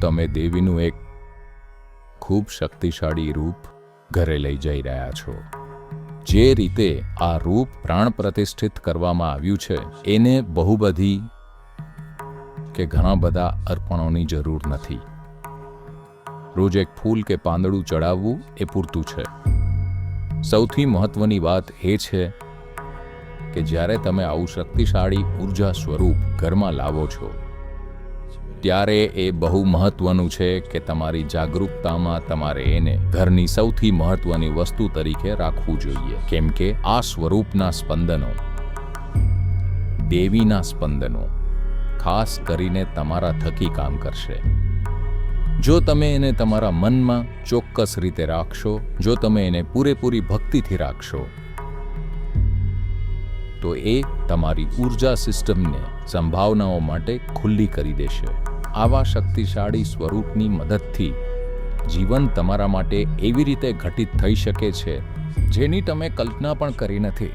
તમે દેવીનું એક ખૂબ શક્તિશાળી રૂપ ઘરે લઈ જઈ રહ્યા છો. જે રીતે આ રૂપ પ્રાણ પ્રતિષ્ઠિત કરવામાં આવ્યું છે, એને બહુ બધી કે ઘણા બધા અર્પણોની જરૂર નથી. રોજ એક ફૂલ કે પાંદડું ચડાવવું એ પૂરતું છે. સૌથી મહત્વની વાત એ છે કે જ્યારે તમે આવું શક્તિશાળી ઊર્જા સ્વરૂપ ઘરમાં લાવો છો ત્યારે એ બહુ મહત્વનું છે કે તમારી જાગૃતતામાં તમારે એને ઘરની સૌથી મહત્વની વસ્તુ તરીકે રાખવું જોઈએ. કેમ કે આ સ્વરૂપના સ્પંદનો, દેવીના સ્પંદનો, ખાસ કરીને તમારા થકી કામ કરશે. જો તમે એને તમારા મનમાં ચોક્કસ રીતે રાખશો, જો તમે એને પૂરેપૂરી ભક્તિથી રાખશો, તો એ તમારી ઊર્જા સિસ્ટમને, સંભાવનાઓ માટે ખુલ્લી કરી દેશે. આવા શક્તિશાળી સ્વરૂપની મદદથી જીવન તમારા માટે એવી રીતે ઘટિત થઈ શકે છે, જેની તમે કલ્પના પણ કરી નથી.